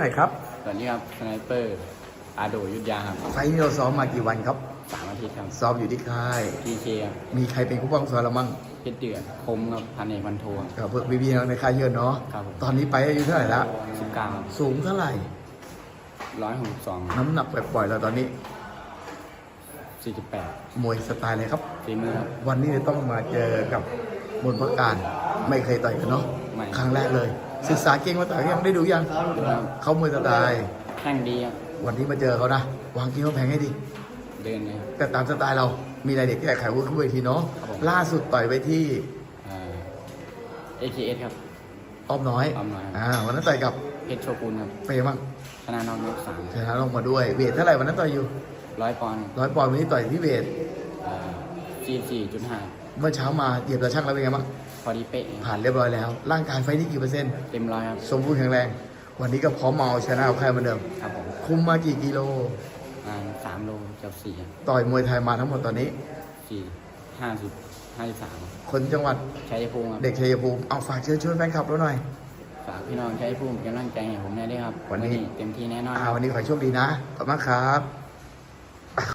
ไหนครับสวัสดีครับสไนเปอร์อาโดยุทธยาครับไฟล์นี้เราซ้อมมากี่วันครับสามอาทิตย์ครับซ้อมอยู่ที่ค่ายพีเคครับมีใครเป็นผู้ป้องซ้อมเรามั่งเพชรเดือดคมครับพันเอกพันโทกับเพื่อนพี่ๆในค่ายเยอะเนาะครับผมตอนนี้ไปอายุเท่าไหร่ละสิบเก้าสูงเท่าไหร่ร้อยหกสองน้ำหนักปล่อยๆเราตอนนี้สี่สิบแปดมวยสไตล์อะไรครับฝีมือครับวันนี้จะต้องมาเจอกับมนต์ประการไม่เคยต่อยกันเนาะไม่ครั้งแรกเลย ศึกษาเก่งมาต่อยยังได้ดูยังครับเขามวยสไตล์แข่งดีครับวันนี้มาเจอเขานะวางเกิ้งเขาแพงให้ดีเดินเลยแต่ตามสไตล์เรามีอะไรเด็กแก้ไขวุ้นขึ้นเวทีเนาะครับผมล่าสุดต่อยไปที่เอเคเอสครับอ้อมน้อยอ้อมน้อยครับอ่าวันนั้นต่อยกับเพชรโชกุนครับเฟย์บ้างชนะนอกยกสามชนะลงมาด้วยเวทเท่าไหร่วันนั้นต่อยอยู่ร้อยปอนด์ร้อยปอนด์วันนี้ต่อยที่เวท สี่สี่จุดห้าเมื่อเช้ามาเหยียบตะช่างแล้วเป็นไงบ้างพอดีเป๊ะผ่านเรียบร้อยแล้ว ร่างกายไฟนี่กี่เปอร์เซ็นต์เต็มร้อยครับสมบูรณ์แข็งแรง วันนี้ก็พร้อมมาเอาชนะเอาใครเหมือนเดิมครับผมคุมมากี่กิโลประมาณสามโลเกับสี่ครับต่อยมวยไทยมาทั้งหมดตอนนี้สี่ห้าสิบห้าสิบสามคนจังหวัดชัยภูมิครับเด็กชัยภูมิเอาฝากเชิญชวนแฟนคลับเราหน่อยฝากพี่น้องใช้ผู้มีกำลังใจให้ผมได้ด้วยครับ วันนี้เต็มที่แน่นอนอ่าครับวันนี้ขอให้โชคดีนะขอบคุณมากครับ